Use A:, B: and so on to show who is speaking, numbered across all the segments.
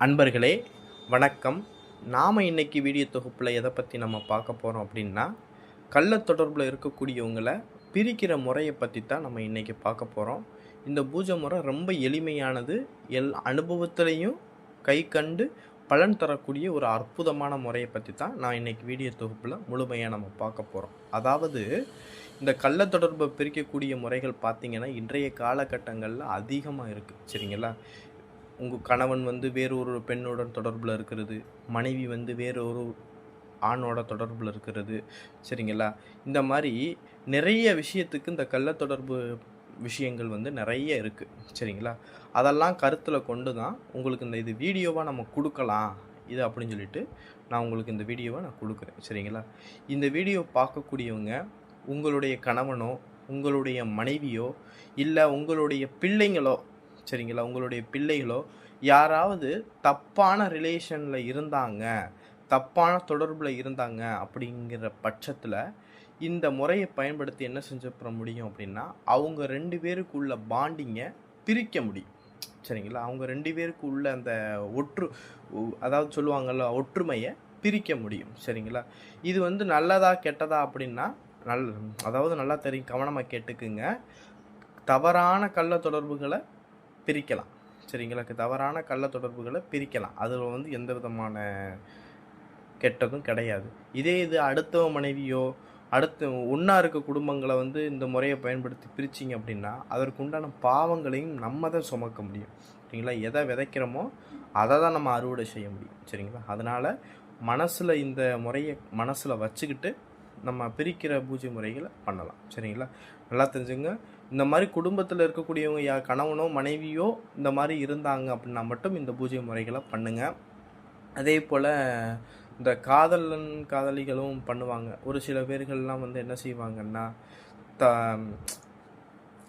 A: அன்பர்களே வணக்கம். நாம் இன்றைக்கி வீடியோ தொகுப்பில் எதை பற்றி நம்ம பார்க்க போகிறோம் அப்படின்னா கள்ள தொடர்பில் இருக்கக்கூடியவங்களை பிரிக்கிற முறையை பற்றி தான் நம்ம இன்றைக்கி பார்க்க போகிறோம் இந்த பூஜை முறை ரொம்ப எளிமையானது. எல் அனுபவத்திலையும் கை கண்டு பலன் தரக்கூடிய ஒரு அற்புதமான முறையை பற்றி தான் நான் இன்றைக்கி வீடியோ தொகுப்பில் முழுமையாக நம்ம பார்க்க போகிறோம் அதாவது இந்த கள்ள தொடர்பை பிரிக்கக்கூடிய முறைகள் பார்த்திங்கன்னா இன்றைய காலகட்டங்களில் அதிகமாக இருக்குது சரிங்களா? உங்கள் கணவன் வந்து வேறொரு பெண்ணுடன் தொடர்பில் இருக்கிறது. மனைவி வந்து வேறொரு ஆணோட தொடர்பில் இருக்கிறது. சரிங்களா? இந்த மாதிரி நிறைய விஷயத்துக்கு இந்த கள்ள தொடர்பு விஷயங்கள் வந்து நிறைய இருக்குது சரிங்களா? அதெல்லாம் கருத்தில் கொண்டு தான் உங்களுக்கு இந்த இது வீடியோவாக நம்ம கொடுக்கலாம். இது அப்படின்னு சொல்லிட்டு நான் உங்களுக்கு இந்த வீடியோவை நான் கொடுக்குறேன். சரிங்களா? இந்த வீடியோ பார்க்கக்கூடியவங்க உங்களுடைய கணவனோ உங்களுடைய மனைவியோ இல்லை உங்களுடைய பிள்ளைங்களோ சரிங்களா? உங்களுடைய பிள்ளைகளோ யாராவது தப்பான ரிலேஷனில் இருந்தாங்க தப்பான தொடர்பில் இருந்தாங்க அப்படிங்கிற பட்சத்தில் இந்த முறையை பயன்படுத்தி என்ன செஞ்சப்பட முடியும் அப்படின்னா அவங்க ரெண்டு பேருக்குள்ள பாண்டிங்கை பிரிக்க முடியும். சரிங்களா? அவங்க ரெண்டு பேருக்கு உள்ள அந்த ஒற்று அதாவது சொல்லுவாங்கள்ல ஒற்றுமையை பிரிக்க முடியும். சரிங்களா? இது வந்து நல்லதா கெட்டதா அப்படின்னா நல் அதாவது நல்லா தெரியும் கவனமாக கேட்டுக்குங்க. தவறான கள்ள தொடர்புகளை பிரிக்கலாம். சரிங்களா? தவறான கள்ள தொடர்புகளை பிரிக்கலாம். அதில் வந்து எந்த விதமான கெட்டதும் கிடையாது. இதே இது அடுத்த மனைவியோ அடுத்து ஒன்றா இருக்க குடும்பங்களை வந்து இந்த முறையை பயன்படுத்தி பிரிச்சிங்க அப்படின்னா அதற்குண்டான பாவங்களையும் நம்ம தான் சுமக்க முடியும். சரிங்களா? எதை விதைக்கிறோமோ அதை தான் நம்ம அறுவடை செய்ய முடியும். சரிங்களா? அதனால் மனசில் இந்த முறையை மனசில் வச்சுக்கிட்டு நம்ம பிரிக்கிற பூஜை முறைகளை பண்ணலாம். சரிங்களா? நல்லா தெரிஞ்சுங்க. இந்த மாதிரி குடும்பத்தில் இருக்கக்கூடியவங்க யா கணவனோ மனைவியோ இந்த மாதிரி இருந்தாங்க அப்படின்னா மட்டும் இந்த பூஜை முறைகளை பண்ணுங்கள் அதே போல் இந்த காதலன் காதலிகளும் பண்ணுவாங்க. ஒரு சில பேர்கள்லாம் வந்து என்ன செய்வாங்கன்னா த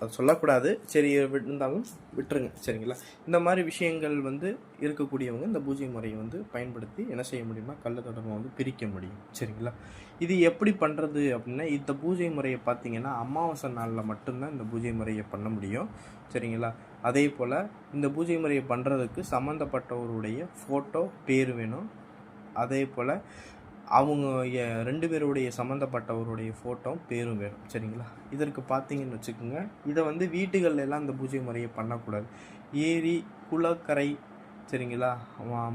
A: அது சொல்லக்கூடாது. சரி இருந்தாலும் விட்டுருங்க. சரிங்களா? இந்த மாதிரி விஷயங்கள் வந்து இருக்கக்கூடியவங்க இந்த பூஜை முறையை வந்து பயன்படுத்தி என்ன செய்ய முடியுமா கள்ள தொடர்பை வந்து பிரிக்க முடியும். சரிங்களா? இது எப்படி பண்ணுறது அப்படின்னா இந்த பூஜை முறையை பார்த்தீங்கன்னா அமாவாசை நாளில் மட்டும்தான் இந்த பூஜை முறையை பண்ண முடியும். சரிங்களா? அதே போல் இந்த பூஜை முறையை பண்ணுறதுக்கு சம்மந்தப்பட்டவருடைய ஃபோட்டோ பேர் வேணும். அதே போல் அவங்க ரெண்டு பேருடைய சம்மந்தப்பட்டவருடைய ஃபோட்டோ பேரும் வேணும். சரிங்களா? இதற்கு பார்த்தீங்கன்னு வச்சுக்கோங்க. இதை வந்து வீட்டுகள்ல எல்லாம் இந்த பூஜை முறையை பண்ணக்கூடாது. ஏரி குளக்கரை சரிங்களா?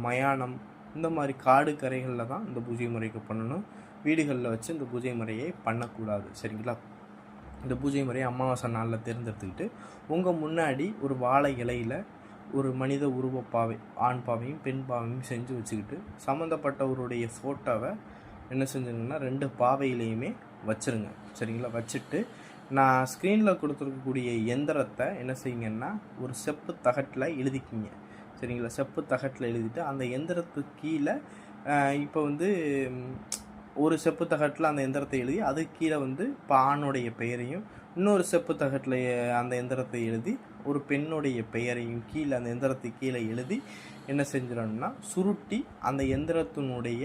A: மயானம் இந்த மாதிரி காடு கரைகளில் தான் இந்த பூஜை முறைக்கு பண்ணணும். வீடுகளில் வச்சு இந்த பூஜை முறையை பண்ணக்கூடாது. சரிங்களா? இந்த பூஜை முறையை அமாவாசை நாளில் தேர்ந்தெடுத்துக்கிட்டு உங்கள் முன்னாடி ஒரு வாழை இலையில் ஒரு மனித உருவ பாவை ஆண் பாவையும் பெண் பாவையும் செஞ்சு வச்சுக்கிட்டு சம்மந்தப்பட்டவருடைய ஃபோட்டோவை என்ன செஞ்சுங்கன்னா ரெண்டு பாவையிலையுமே வச்சுருங்க. சரிங்களா? வச்சுட்டு நான் ஸ்க்ரீனில் கொடுத்துருக்கக்கூடிய எந்திரத்தை என்ன செய்யுங்கன்னா ஒரு செப்பு தகட்டில் எழுதிக்கிங்க. சரிங்களா? செப்பு தகட்டில் எழுதிட்டு அந்த எந்திரத்துக்கு கீழே இப்போ வந்து ஒரு செப்பு தகட்டில் அந்த எந்திரத்தை எழுதி அதுக்கு கீழே வந்து இப்போ ஆணுடைய பெயரையும் இன்னொரு செப்பு தகட்டில் அந்த எந்திரத்தை எழுதி ஒரு பெண்ணுடைய பெயரையும் கீழே அந்த எந்திரத்தை கீழே எழுதி என்ன செஞ்சிடணும்னா சுருட்டி அந்த எந்திரத்தினுடைய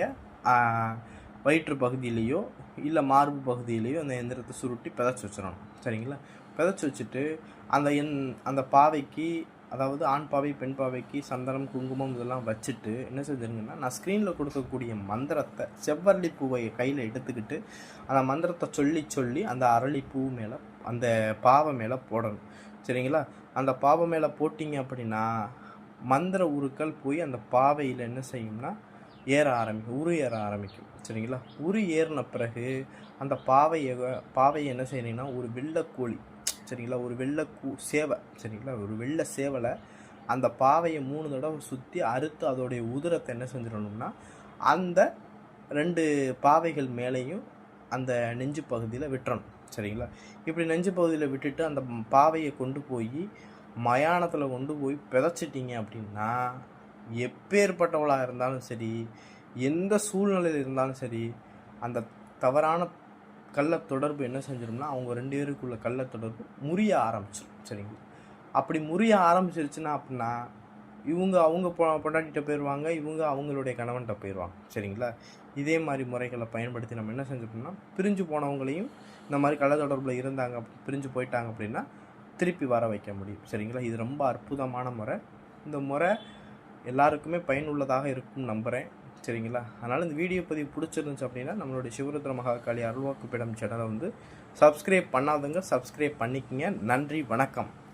A: வயிற்று பகுதியிலேயோ இல்லை மார்பு பகுதியிலேயோ அந்த எந்திரத்தை சுருட்டி பிதச்சி வச்சிடணும். சரிங்களா? பிதச்சி வச்சுட்டு அந்த எண் அந்த பாவைக்கு அதாவது ஆண் பாவை பெண் பாவைக்கு சந்தனம் குங்குமம் இதெல்லாம் வச்சுட்டு என்ன செஞ்சுருங்கன்னா நான் ஸ்க்ரீனில் கொடுக்கக்கூடிய மந்திரத்தை செவ்வரளி பூவை கையில் எடுத்துக்கிட்டு அந்த மந்திரத்தை சொல்லி சொல்லி அந்த அரளி பூ மேலே அந்த பாவை மேலே போடணும். சரிங்களா? அந்த பாவை மேலே போட்டிங்க அப்படின்னா மந்திர உருக்கள் போய் அந்த பாவையில் என்ன செய்யும்னா ஏற ஆரம்பிக்கும். உரு ஏற ஆரம்பிக்கும். சரிங்களா? உரு ஏறின பிறகு அந்த பாவையை பாவையை என்ன செய்கிறீங்கன்னா ஒரு வெள்ளைக்கோழி சரிங்களா? ஒரு வெள்ளக்கூ சேவை. சரிங்களா? ஒரு வெள்ளை சேவலை அந்த பாவையை மூணு தடவை சுற்றி அறுத்து அதோடைய உதிரத்தை என்ன செஞ்சிடணும்னா அந்த ரெண்டு பாவைகள் மேலேயும் அந்த நெஞ்சு பகுதியில் விட்டுறணும். சரிங்களா? இப்படி நெஞ்சு பகுதியில் விட்டுட்டு அந்த பாவையை கொண்டு போய் மயானத்தில் கொண்டு போய் பிதைச்சிட்டிங்க அப்படின்னா எப்பேற்பட்டவளாக இருந்தாலும் சரி எந்த சூழ்நிலையில் இருந்தாலும் சரி அந்த தவறான கள்ள தொடர்பு என்ன செஞ்சிடும்னா அவங்க ரெண்டு பேருக்குள்ள கள்ள தொடர்பு முறிய ஆரம்பிச்சிடும் சரிங்களா? அப்படி முறிய ஆரம்பிச்சிருச்சுன்னா அப்படின்னா இவங்க அவங்க பொ- பொண்டாட்டிகிட்ட போயிடுவாங்க இவங்க அவங்களுடைய கணவன்கிட்ட போயிடுவாங்க சரிங்களா? இதே மாதிரி முறைகளை பயன்படுத்தி நம்ம என்ன செஞ்சுட்டோம்னா பிரிஞ்சு போனவங்களையும் இந்த மாதிரி கள்ள தொடர்பில் இருந்தாங்க பிரிஞ்சு போயிட்டாங்க அப்படின்னா திருப்பி வர வைக்க முடியும். சரிங்களா? இது ரொம்ப அற்புதமான முறை. இந்த முறை எல்லாருக்குமே பயனுள்ளதாக இருக்கும் நம்புகிறேன் சரிங்களா? அதனால் இந்த வீடியோ பதிவு பிடிச்சிருந்துச்சு அப்படின்னா நம்மளுடைய சிவருத்ர மகாகாளி அருள்வாக்குப்பிடம் சேனலை வந்து சப்ஸ்கிரைப் பண்ணாதவங்க சப்ஸ்கிரைப் பண்ணிக்கங்க. நன்றி வணக்கம்.